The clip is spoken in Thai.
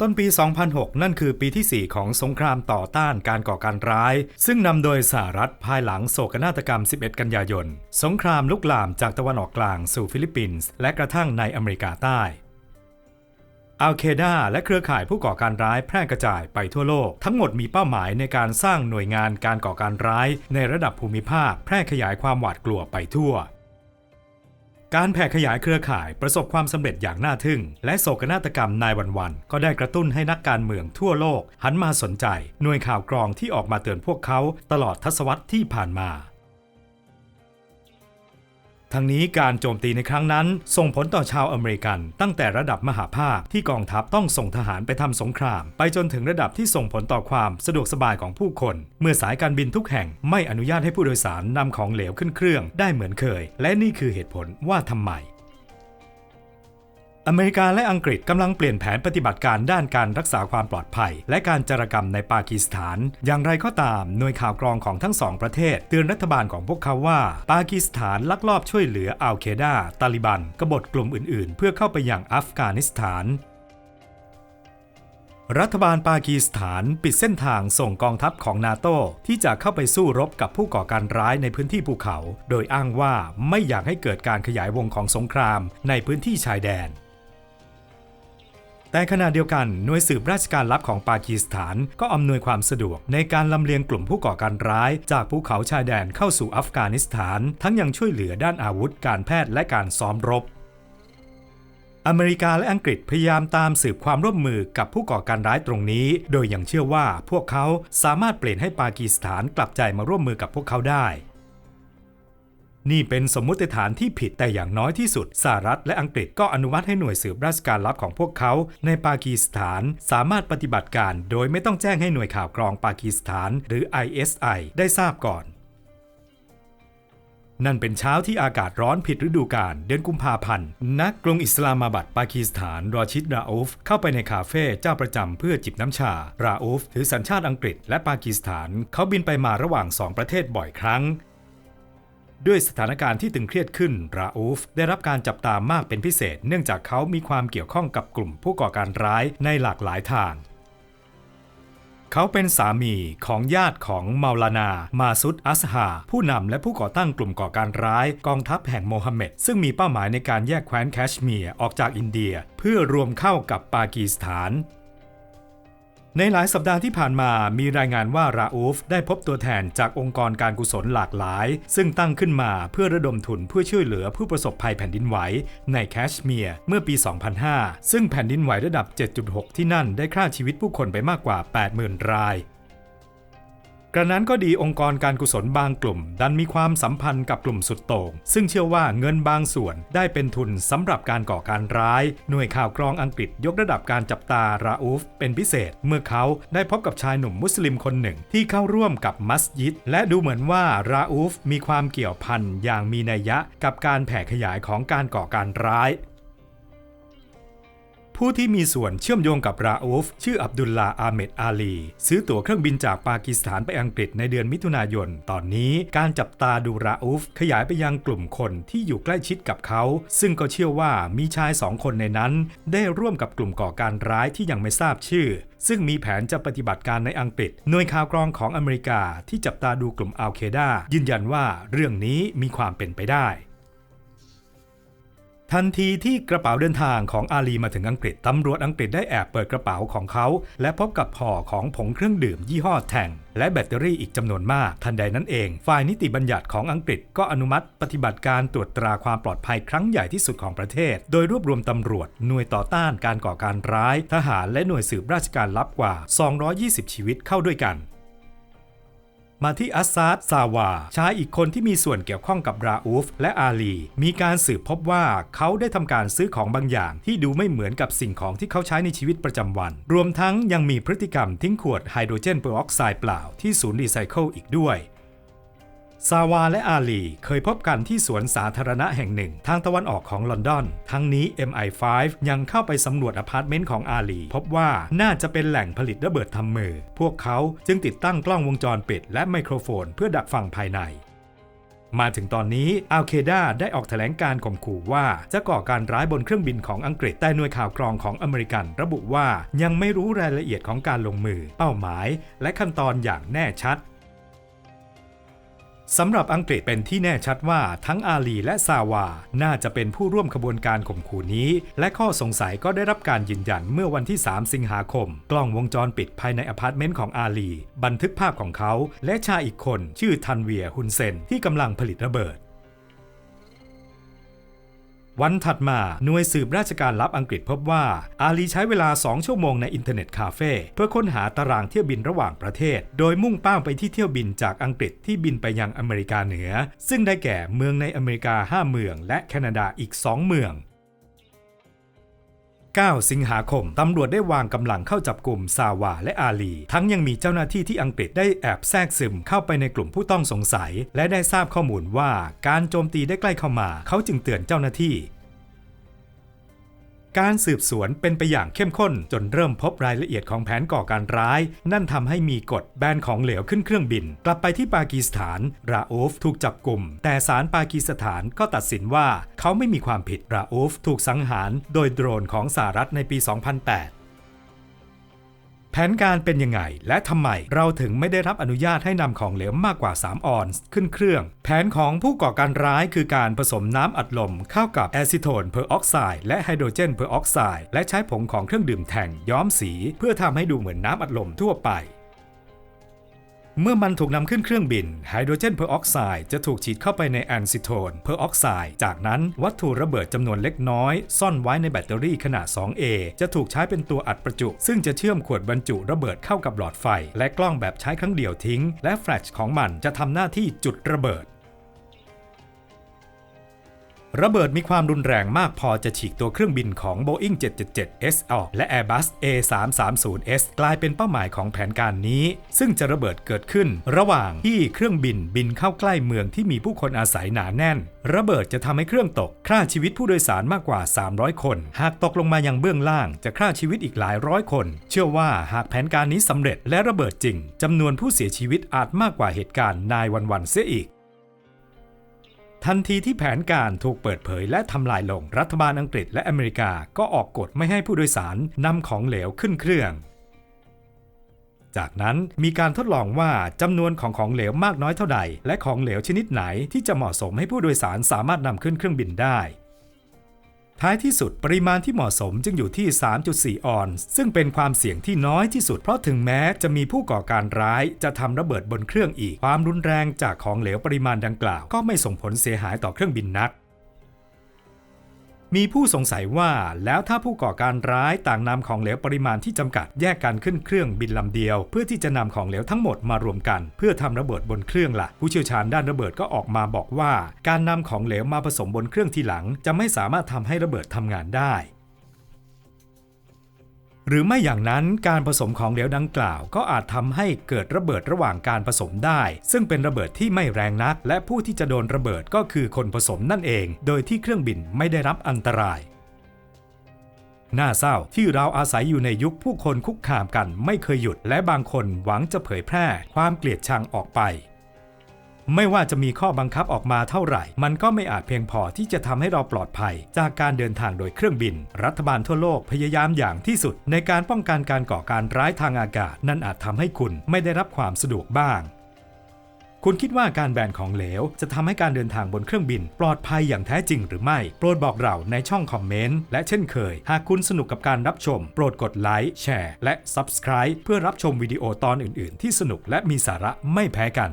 ต้นปี 2006 นั่นคือปีที่ 4 ของสงครามต่อต้านการก่อการร้าย ซึ่งนำโดยสหรัฐภายหลังโศกนาฏกรรม 11 กันยายน สงครามลุกลามจากตะวันออกกลางสู่ฟิลิปปินส์และกระทั่งในอเมริกาใต้อัลเคดาและเครือข่ายผู้ก่อการร้ายแพร่กระจายไปทั่วโลก ทั้งหมดมีเป้าหมายในการสร้างหน่วยงานการก่อการร้ายในระดับภูมิภาค แพร่ขยายความหวาดกลัวไปทั่ว การแผ่ขยายเครือข่ายประสบความสำเร็จอย่างน่าทึ่ง และโศกนาฏกรรมนายวันๆก็ได้กระตุ้นให้นักการเมืองทั่วโลกหันมาสนใจ หน่วยข่าวกรองที่ออกมาเตือนพวกเขาตลอดทศวรรษที่ผ่านมา ทั้งนี้การโจมตีในครั้งนั้น ส่งผลต่อชาวอเมริกัน ตั้งแต่ระดับมหาภาคที่กองทัพต้องส่งทหารไปทำสงคราม ไปจนถึงระดับที่ส่งผลต่อความสะดวกสบายของผู้คน เมื่อสายการบินทุกแห่งไม่อนุญาตให้ผู้โดยสารนำของเหลวขึ้นเครื่องได้เหมือนเคย และนี่คือเหตุผลว่าทำไม อเมริกาและอังกฤษกำลังเปลี่ยนแผนปฏิบัติการด้านการรักษาความปลอดภัย และการจารกรรมในปากีสถาน อย่างไรก็ตาม หน่วยข่าวกรองของทั้งสองประเทศ เตือนรัฐบาลของพวกเขาว่า ปากีสถานลักลอบช่วยเหลืออัลเคดาตาลิบัน กบฏกลุ่มอื่นๆ เพื่อเข้าไปยังอัฟกานิสถานรัฐบาลปากีสถานปิดเส้นทางส่งกองทัพของนาโตที่จะเข้าไปสู้รบกับผู้ก่อการร้ายในพื้นที่ภูเขา โดยอ้างว่าไม่อยากให้เกิดการขยายวงของสงครามในพื้นที่ชายแดน แต่ขณะเดียวกันหน่วยสืบราชการลับของปากีสถานก็อำนวยความสะดวกในการลำเลียงกลุ่มผู้ก่อการร้าย จากภูเขาชายแดนเข้าสู่อัฟกานิสถาน ทั้งยังช่วยเหลือด้านอาวุธการแพทย์และการซ้อมรบ อเมริกาและอังกฤษพยายามตามสืบความร่วมมือกับผู้ก่อการร้ายตรงนี้ โดยยังเชื่อว่าพวกเขาสามารถเปลี่ยนให้ปากีสถานกลับใจมาร่วมมือกับพวกเขาได้ นี่เป็นสมมุติฐานที่ผิดแต่อย่างน้อยที่สุดสหรัฐและอังกฤษก็อนุมัติให้หน่วยสืบราชการลับของพวกเขา ในปากีสถาน สามารถปฏิบัติการ โดยไม่ต้องแจ้งให้หน่วยข่าวกรองปากีสถาน หรือ ISI ได้ทราบก่อน นั่นเป็นเช้าที่อากาศร้อนผิดฤดูกาลเดือนกุมภาพันธ์นักกรุงอิสลามาบัดปากีสถานรอชิดราอูฟเข้าไปในคาเฟ่เจ้าประจำเพื่อจิบน้ำชา ราอูฟถือสัญชาติอังกฤษ และปากีสถาน เขาบินไปมาระหว่างสองประเทศบ่อยครั้ง ด้วยสถานการณ์ที่ตึงเครียดขึ้น ราอูฟได้รับการจับตามากเป็นพิเศษ เนื่องจากเขามีความเกี่ยวข้องกับกลุ่มผู้ก่อการร้ายในหลากหลายทาง เขาเป็นสามีของญาติของเมาลานา มาซุดอัสฮา ผู้นำและผู้ก่อตั้งกลุ่มก่อการร้ายกองทัพแห่งโมฮัมเหม็ดซึ่งมีเป้าหมายในการแยกแคว้นแคชเมียร์ออกจากอินเดีย เพื่อรวมเข้ากับปากีสถาน ในหลายสัปดาห์ที่ผ่านมามีรายงานว่าราอูฟได้พบตัวแทนจากองค์กรการกุศลหลากหลาย ซึ่งตั้งขึ้นมาเพื่อระดมทุนเพื่อช่วยเหลือผู้ประสบภัยแผ่นดินไหวในแคชเมียร์เมื่อปี 2005 ซึ่งแผ่นดินไหวระดับ 7.6 ที่นั่นได้ฆ่าชีวิตผู้คนไปมากกว่า 80,000 ราย กระนั้นก็ดีองค์กรการกุศลบางกลุ่ม ดันมีความสัมพันธ์กับกลุ่มสุดโต่งซึ่งเชื่อว่าเงินบางส่วนได้เป็นทุนสำหรับการก่อการร้าย หน่วยข่าวกรองอังกฤษยกระดับการจับตาราอูฟเป็นพิเศษ เมื่อเขาได้พบกับชายหนุ่มมุสลิมคนหนึ่งที่เข้าร่วมกับมัสยิด และดูเหมือนว่าราอูฟมีความเกี่ยวพันอย่างมีนัยยะกับการแผ่ขยายของการก่อการร้าย ผู้ที่มีส่วนเชื่อมโยงกับราอูฟ ชื่ออับดุลลาอาเมดอาลี ซื้อตั๋วเครื่องบินจากปากีสถานไปอังกฤษในเดือนมิถุนายน ตอนนี้การจับตาดูราอูฟ ขยายไปยังกลุ่มคนที่อยู่ใกล้ชิดกับเขา ซึ่งก็เชื่อว่ามีชายสองคนในนั้น ได้ร่วมกับกลุ่มก่อการร้ายที่ยังไม่ทราบชื่อ ซึ่งมีแผนจะปฏิบัติการในอังกฤษหน่วยข่าวกรองของอเมริกาที่จับตาดูกลุ่มอัลเคดายืนยันว่าเรื่องนี้มีความเป็นไปได้ ทันทีที่กระเป๋าเดินทางของอาลีมาถึงอังกฤษ ตำรวจอังกฤษได้แอบเปิดกระเป๋าของเขา และพบกับห่อของผงเครื่องดื่มยี่ห้อแทงและแบตเตอรี่อีกจำนวนมาก ทันใดนั้นเอง ฝ่ายนิติบัญญัติของอังกฤษก็อนุมัติปฏิบัติการตรวจตราความปลอดภัยครั้งใหญ่ที่สุดของประเทศ โดยรวบรวมตำรวจ หน่วยต่อต้านการก่อการร้าย ทหารและหน่วยสืบราชการลับกว่า 220 ชีวิตเข้าด้วยกัน มาที่อัสซาดซาวาชายอีกคนที่มีส่วนเกี่ยวข้องกับราอูฟและอาลี มีการสืบพบว่าเขาได้ทำการซื้อของบางอย่าง ที่ดูไม่เหมือนกับสิ่งของที่เขาใช้ในชีวิตประจำวัน รวมทั้งยังมีพฤติกรรมทิ้งขวดไฮโดรเจนเปอร์ออกไซด์เปล่าที่ศูนย์รีไซเคิลอีกด้วย ซาวาและอาลีเคยพบกันที่สวนสาธารณะแห่งหนึ่ง ทางตะวันออกของลอนดอน ทั้งนี้ MI5 ยังเข้าไปสำรวจอพาร์ตเมนต์ของอาลี พบว่าน่าจะเป็นแหล่งผลิตระเบิดทำมือ พวกเขาจึงติดตั้งกล้องวงจรปิดและไมโครโฟนเพื่อดักฟังภายในมาถึงตอนนี้อัลเคดาได้ออกแถลงการข่มขู่ว่าจะก่อการร้ายบนเครื่องบินของอังกฤษ แต่หน่วยข่าวกรองของอเมริกัน ระบุว่ายังไม่รู้รายละเอียดของการลงมือ เป้าหมาย และขั้นตอนอย่างแน่ชัด สำหรับอังกฤษเป็นที่แน่ชัดว่าทั้งอาลีและซาวา น่าจะเป็นผู้ร่วมขบวนการข่มขู่นี้ และข้อสงสัยก็ได้รับการยืนยันเมื่อวันที่ 3 สิงหาคม กล้องวงจรปิดภายในอพาร์ตเมนต์ของอาลี บันทึกภาพของเขา และชายอีกคน ชื่อทันเวียฮุนเซนที่กำลังผลิตระเบิด วันถัดมาหน่วยสืบราชการลับอังกฤษพบว่า อาลีใช้เวลา 2 ชั่วโมงในอินเทอร์เน็ตคาเฟ่เพื่อค้นหาตารางเที่ยวบินระหว่างประเทศ โดยมุ่งเป้าไปที่เที่ยวบินจากอังกฤษที่บินไปยังอเมริกาเหนือ ซึ่งได้แก่เมืองในอเมริกา 5 เมือง และแคนาดาอีก 2 เมือง 9 สิงหาคม ตำรวจได้วางกำลังเข้าจับกลุ่มซาวาและอาลี ทั้งยังมีเจ้าหน้าที่ที่อังกฤษได้แอบแทรกซึมเข้าไปในกลุ่มผู้ต้องสงสัย และได้ทราบข้อมูลว่าการโจมตีได้ใกล้เข้ามา เขาจึงเตือนเจ้าหน้าที่ การสืบสวนเป็นไปอย่างเข้มข้น จนเริ่มพบรายละเอียดของแผนก่อการร้าย นั่นทำให้มีกฎแบนของเหลวขึ้นเครื่องบิน กลับไปที่ปากีสถาน ราอูฟถูกจับกลุ่ม แต่ศาลปากีสถานก็ตัดสินว่าเขาไม่มีความผิด ราอูฟถูกสังหาร โดยโดรนของสหรัฐในปี 2008 แผนการเป็นยังไง และทำไมเราถึงไม่ได้รับอนุญาตให้นำของเหลวมากกว่า 3 ออนซ์ขึ้นเครื่อง แผนของผู้ก่อการร้ายคือการผสมน้ำอัดลมเข้ากับแอซิโทนเพอร์ออกไซด์และไฮโดรเจนเพอร์ออกไซด์และใช้ผงของเครื่องดื่มแท่งย้อมสี เพื่อทำให้ดูเหมือนน้ำอัดลมทั่วไป เมื่อมันถูกนำขึ้นเครื่องบิน ไฮโดรเจนเพอร์ออกไซด์จะถูกฉีดเข้าไปในแอนซิโทนเพอร์ออกไซด์จากนั้นวัตถุระเบิดจำนวนเล็กน้อย ซ่อนไว้ในแบตเตอรี่ขนาด 2A จะถูกใช้เป็นตัวอัดประจุ ซึ่งจะเชื่อมขวดบรรจุระเบิดเข้ากับหลอดไฟ และกล้องแบบใช้ครั้งเดียวทิ้ง และแฟลชของมันจะทำหน้าที่จุดระเบิด ระเบิดมีความรุนแรงมากพอจะฉีกตัวเครื่องบินของ Boeing 777S ออกและ Airbus A330S กลายเป็นเป้าหมายของแผนการนี้ ซึ่งจะระเบิดเกิดขึ้น ระหว่างที่เครื่องบินบินเข้าใกล้เมืองที่มีผู้คนอาศัยหนาแน่น ระเบิดจะทำให้เครื่องตกฆ่าชีวิตผู้โดยสารมากกว่า 300 คน หากตกลงมายังเบื้องล่างจะฆ่าชีวิตอีกหลายร้อยคน เชื่อว่าหากแผนการนี้สำเร็จและระเบิดจริงจำนวนผู้เสียชีวิตอาจมากกว่าเหตุการณ์นายวันๆเสียอีก ทันทีที่แผนการถูกเปิดเผยและทำลายลง รัฐบาลอังกฤษและอเมริกาก็ออกกฎไม่ให้ผู้โดยสารนำของเหลวขึ้นเครื่อง จากนั้นมีการทดลองว่าจำนวนของของเหลวมากน้อยเท่าใด และของเหลวชนิดไหนที่จะเหมาะสมให้ผู้โดยสารสามารถนำขึ้นเครื่องบินได้ ท้ายที่สุดปริมาณที่เหมาะสมจึงอยู่ที่ 3.4 ออนซ์ซึ่งเป็นความเสี่ยงที่น้อยที่สุด เพราะถึงแม้จะมีผู้ก่อการร้ายจะทำระเบิดบนเครื่องอีก ความรุนแรงจากของเหลวปริมาณดังกล่าว ก็ไม่ส่งผลเสียหายต่อเครื่องบินนัก มีผู้สงสัยว่าแล้วถ้าผู้ก่อการร้ายต่างนำของเหลวปริมาณที่จำกัดแยกกันขึ้นเครื่องบินลำเดียว เพื่อที่จะนำของเหลวทั้งหมดมารวมกัน เพื่อทำระเบิดบนเครื่องละ่ะ ผู้เชี่ยวชาญด้านระเบิดก็ออกมาบอกว่า การนำของเหลวมาผสมบนเครื่องทีหลัง จะไม่สามารถทำให้ระเบิดทำงานได้ หรือไม่อย่างนั้นการผสมของเหลวดังกล่าว ก็อาจทำให้เกิดระเบิดระหว่างการผสมได้ ซึ่งเป็นระเบิดที่ไม่แรงนัก และผู้ที่จะโดนระเบิดก็คือคนผสมนั่นเอง โดยที่เครื่องบินไม่ได้รับอันตรายน่าเศร้าที่เราอาศัยอยู่ในยุคผู้คนคุกคามกันไม่เคยหยุด และบางคนหวังจะเผยแพร่ ความเกลียดชังออกไป ไม่ว่าจะมีข้อบังคับออกมาเท่าไหร่ มันก็ไม่อาจเพียงพอที่จะทำให้เราปลอดภัย จากการเดินทางโดยเครื่องบิน รัฐบาลทั่วโลกพยายามอย่างที่สุด ในการป้องกันการก่อการร้ายทางอากาศ นั่นอาจทำให้คุณไม่ได้รับความสะดวกบ้างคุณคิดว่าการแบนของเหลว จะทำให้การเดินทางบนเครื่องบิน ปลอดภัยอย่างแท้จริงหรือไม่ โปรดบอกเราในช่องคอมเมนต์ และเช่นเคย หากคุณสนุกกับการรับชม โปรดกดไลค์แชร์ และ Subscribe เพื่อรับชมวิดีโอตอนอื่น ๆ ที่สนุกและมีสาระไม่แพ้กัน